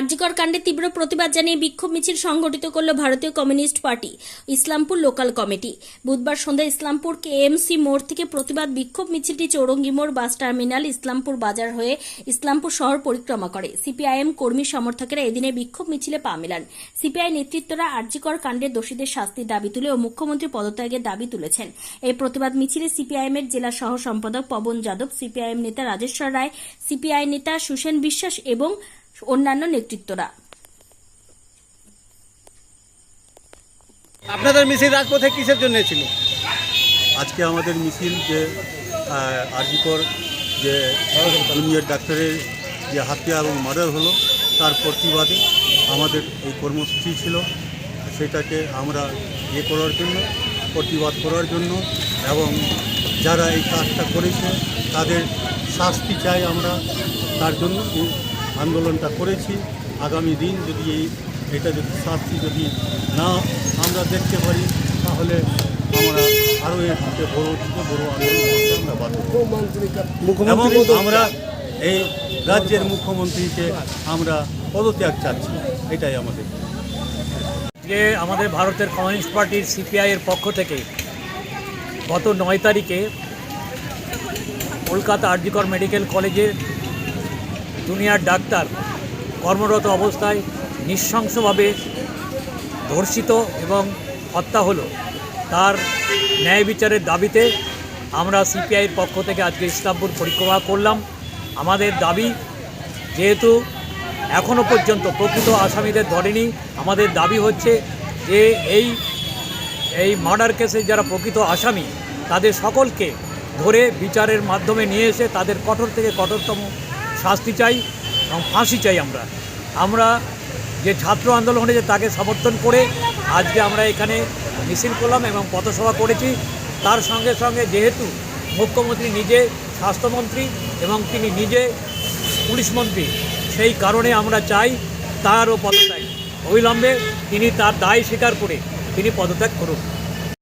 আরজিকর কাণ্ডে তীব্র প্রতিবাদ জানিয়ে বিক্ষোভ মিছিল সংগঠিত করল ভারতীয় communist party, Islampur local committee. বুধবার সন্ধ্যায় ইসলামপুর কেএমসি মোড় থেকে প্রতিবাদ বিক্ষোভ মিছিলটি চৌরঙ্গি মোড় বাস টার্মিনাল ইসলামপুর বাজার হয়ে ইসলামপুর শহর পরিক্রমা করে। সিপিআইএম কর্মী সমর্থকেরা এদিনে বিক্ষোভ মিছিলে পা মেলান। সিপিআই নেতৃত্বরা আরজিকর কাণ্ডে দোষীদের শাস্তির দাবি তুলে ও মুখ্যমন্ত্রী পদত্যাগের দাবি তুলেছেন। এই প্রতিবাদ মিছিলে সিপিআইএম এর জেলা সহ সম্পাদক পবন যাদব, সিপিআইএম নেতা রাজেশ্বর রায়, সিপিআই নেতা সুসেন বিশ্বাস এবং অন্যান্য নেতৃত্বরা। আপনাদের মিছিল রাজপথে কিসের জন্য ছিল? আজকে আমাদের মিছিল যে আরজিকর যে জুনিয়র ডাক্তারের যে হত্যা এবং মার্ডার হলো তার প্রতিবাদে আমাদের এই কর্মসূচি ছিল। সেটাকে আমরা ইয়ে করার জন্য প্রতিবাদ করার জন্য এবং যারা এই কাজটা করেছে তাদের শাস্তি চাই আমরা তার জন্য। এই আন্দোলনটা করেছি। আগামী দিন যদি এই এটা যদি শাস্তি যদি না আমরা দেখতে পারি তাহলে আমরা আরও এর থেকে বড় থেকে বড় আন্দোলন করতে আমরা এবং আমরা এই রাজ্যের মুখ্যমন্ত্রীকে আমরা পদত্যাগ চাচ্ছি। এটাই আমাদের। যে আমাদের ভারতের কমিউনিস্ট পার্টির সিপিআইয়ের পক্ষ থেকে গত নয় তারিখে কলকাতা আরজিকর মেডিকেল কলেজের জুনিয়র ডাক্তার কর্মরত অবস্থায় নৃশংসভাবে ধর্ষিত এবং হত্যা হলো। তার ন্যায় বিচারের দাবিতে আমরা সিপিআইয়ের পক্ষ থেকে আজকে ইসলামপুর পরিক্রমা করলাম। আমাদের দাবি, যেহেতু এখনও পর্যন্ত প্রকৃত আসামিদের ধরেনি, আমাদের দাবি হচ্ছে যে এই এই মার্ডার কেসে যারা প্রকৃত আসামি, তাদের সকলকে ধরে বিচারের মাধ্যমে নিয়ে এসে তাদের কঠোর থেকে কঠোরতম শাস্তি চাই এবং ফাঁসি চাই আমরা। আমরা যে ছাত্র আন্দোলন হয়েছে তাকে সমর্থন করে আজকে আমরা এখানে মিছিল করলাম এবং পথসভা করেছি। তার সঙ্গে সঙ্গে যেহেতু মুখ্যমন্ত্রী নিজে স্বাস্থ্যমন্ত্রী এবং তিনি নিজে পুলিশ মন্ত্রী, সেই কারণে আমরা চাই তারও পদত্যাগ। অবিলম্বে তিনি তার দায় স্বীকার করে তিনি পদত্যাগ করুন।